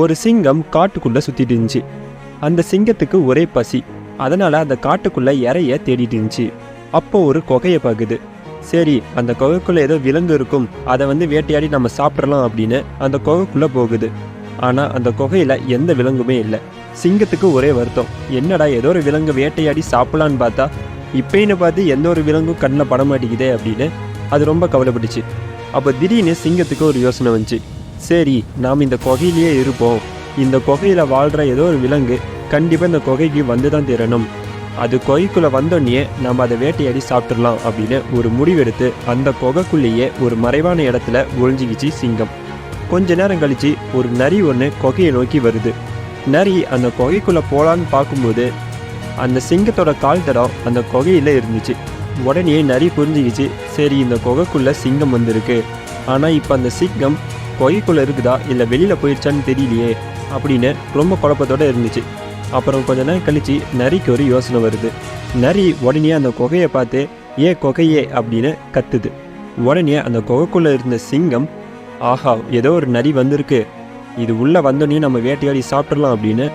ஒரு சிங்கம் காட்டுக்குள்ளே சுற்றிட்டு இருந்துச்சு. அந்த சிங்கத்துக்கு ஒரே பசி. அதனால் அந்த காட்டுக்குள்ளே இறைய தேடிட்டு இருந்துச்சு. அப்போ ஒரு குகையை பார்க்குது. சரி அந்த குகைக்குள்ளே ஏதோ விலங்கு இருக்கும். அதை வந்து வேட்டையாடி நம்ம சாப்பிடலாம் அப்படின்னு அந்த குகைக்குள்ளே போகுது. ஆனால் அந்த குகையில் எந்த விலங்குமே இல்லை. சிங்கத்துக்கு ஒரே வருத்தம். என்னடா ஏதோ ஒரு விலங்கு வேட்டையாடி சாப்பிடலான்னு பார்த்தா இப்பயின்னு பார்த்து எந்த ஒரு விலங்கும் கண்ணில் பட மாட்டேங்குதே அப்படின்னு அது ரொம்ப கவலைப்பட்டுச்சு. அப்போ திடீர்னு சிங்கத்துக்கு ஒரு யோசனை வந்துச்சு. சரி நாம் இந்த குகையிலேயே இருப்போம். இந்த குகையில் வாழ்கிற ஏதோ ஒரு விலங்கு கண்டிப்பாக இந்த குகைக்கு வந்து தான் தீரணும். அது குகைக்குள்ளே வந்தோடனே நம்ம அதை வேட்டையாடி சாப்பிட்றலாம் அப்படின்னு ஒரு முடிவெடுத்து அந்த குகைக்குள்ளேயே ஒரு மறைவான இடத்துல ஒழிஞ்சிக்கிச்சு சிங்கம். கொஞ்ச நேரம் கழிச்சு ஒரு நரி ஒன்று குகையை நோக்கி வருது. நரி அந்த குகைக்குள்ளே போகலான்னு பார்க்கும்போது அந்த சிங்கத்தோட கால் தடம் அந்த குகையில் இருந்துச்சு. உடனே நரி புரிஞ்சுக்கிச்சு சரி இந்த குகைக்குள்ளே சிங்கம் வந்திருக்கு. ஆனால் இப்போ அந்த சிங்கம் குகைக்குள்ளே இருக்குதா? இல்லை வெளியில் போயிடுச்சான்னு தெரியலையே அப்படின்னு ரொம்ப குழப்பத்தோடு இருந்துச்சு. அப்புறம் கொஞ்ச நேரம் கழிச்சு நரிக்கு ஒரு யோசனை வருது. நரி உடனே அந்த குகையை பார்த்து ஏ குகையே அப்படின்னு கத்துது. உடனே அந்த குகைக்குள்ளே இருந்த சிங்கம் ஆஹா ஏதோ ஒரு நரி வந்திருக்கு. இது உள்ளே வந்தோடனே நம்ம வேட்டையாடி சாப்பிட்றலாம் அப்படின்னு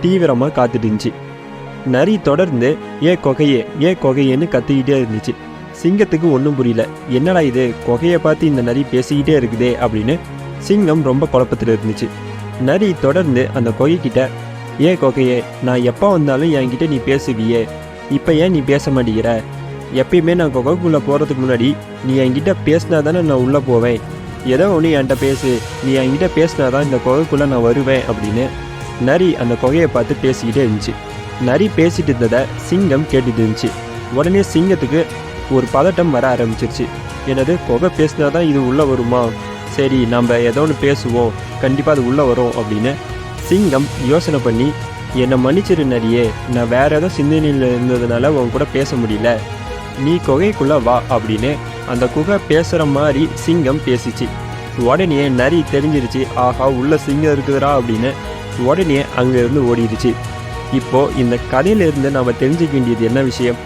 தீவிரமாக காத்துட்டு இருந்துச்சு நரி தொடர்ந்து ஏ கொகையே ஏ கொகையேன்னு கத்திக்கிட்டே இருந்துச்சு. சிங்கத்துக்கு ஒன்றும் புரியல. என்னடா இது? கொகையை பார்த்து இந்த நரி பேசிக்கிட்டே இருக்குதே அப்படின்னு சிங்கம் ரொம்ப குழப்பத்தில் இருந்துச்சு. நரி தொடர்ந்து அந்த கொகைக்கிட்ட ஏ கொகையே நான் எப்போ வந்தாலும் என்கிட்ட நீ பேசுவியே. இப்போ ஏன் நீ பேச மாட்டேங்கிற? எப்பயுமே நான் கொகைக்குள்ளே போகிறதுக்கு முன்னாடி நீ என்கிட்ட பேசினா தானே நான் உள்ளே போவேன். ஏதோ ஒன்று என்கிட்ட பேசு. நீ என்கிட்ட பேசினா தான் இந்த குகைக்குள்ளே நான் வருவேன் அப்படின்னு நரி அந்த குகையை பார்த்து பேசிக்கிட்டே இருந்துச்சு. நரி பேசிட்டு இருந்ததை சிங்கம் கேட்டுட்டு இருந்துச்சு. உடனே சிங்கத்துக்கு ஒரு பதட்டம் வர ஆரம்பிச்சிருச்சு. எனது குகை பேசினா தான் இது உள்ளே வருமா? சரி நம்ம ஏதோ ஒன்று பேசுவோம். கண்டிப்பாக அது உள்ளே வரும் அப்படின்னு சிங்கம் யோசனை பண்ணி என்னை மன்னிச்சிரு நரியே நான் வேறு ஏதோ சிந்தனையில் இருந்ததுனால உன் கூட பேச முடியல. நீ குகைக்குள்ளே வா அப்படின்னு அந்த குகை பேசுகிற மாதிரி சிங்கம் பேசிச்சு. உடனே நரி தெரிஞ்சிருச்சு ஆஹா உள்ள சிங்கம் இருக்குதுரா அப்படின்னு உடனே அங்கேருந்து ஓடிடுச்சு இப்போ இந்த கதையிலேருந்து நம்ம தெரிஞ்சுக்க வேண்டியது என்ன விஷயம்?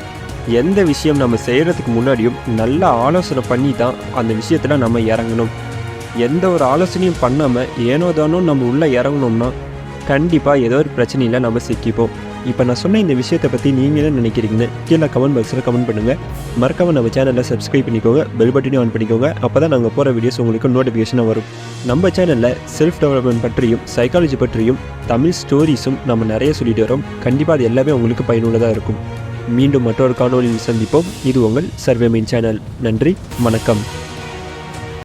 எந்த விஷயம் நம்ம செய்கிறதுக்கு முன்னாடியும் நல்ல ஆலோசனை பண்ணி தான் அந்த விஷயத்தில் நம்ம இறங்கணும். எந்த ஒரு ஆலோசனையும் பண்ணாமல் ஏனோ தானோ நம்ம உள்ளே இறங்கணும்னா கண்டிப்பாக ஏதோ ஒரு பிரச்சனையில் நம்ம சிக்கிப்போம். இப்போ நான் சொன்ன இந்த விஷயத்தை பற்றி நீங்கள் என்ன நினைக்கிறீங்கன்னு கீழே கமெண்ட் பாக்ஸில் கமெண்ட் பண்ணுங்கள் மறக்காம நம்ம சேனலை சப்ஸ்கிரைப் பண்ணிக்கோங்க பெல் பட்டனையும் ஆன் பண்ணிக்கோங்க. அப்போ தான் நாங்கள் போகிற வீடியோஸ் உங்களுக்கு நோட்டிஃபிகேஷனாக வரும். நம்ம சேனலில் செல்ஃப் டெவலப்மெண்ட் பற்றியும் சைக்காலஜி பற்றியும் தமிழ் ஸ்டோரிஸும் நம்ம நிறைய சொல்லிட்டு வரோம். கண்டிப்பாக அது எல்லாமே உங்களுக்கு பயனுள்ளதாக இருக்கும். மீண்டும் மற்றொரு காணொலியில் சந்திப்போம். இது உங்கள் சர்வே மீன் சேனல் நன்றி வணக்கம்.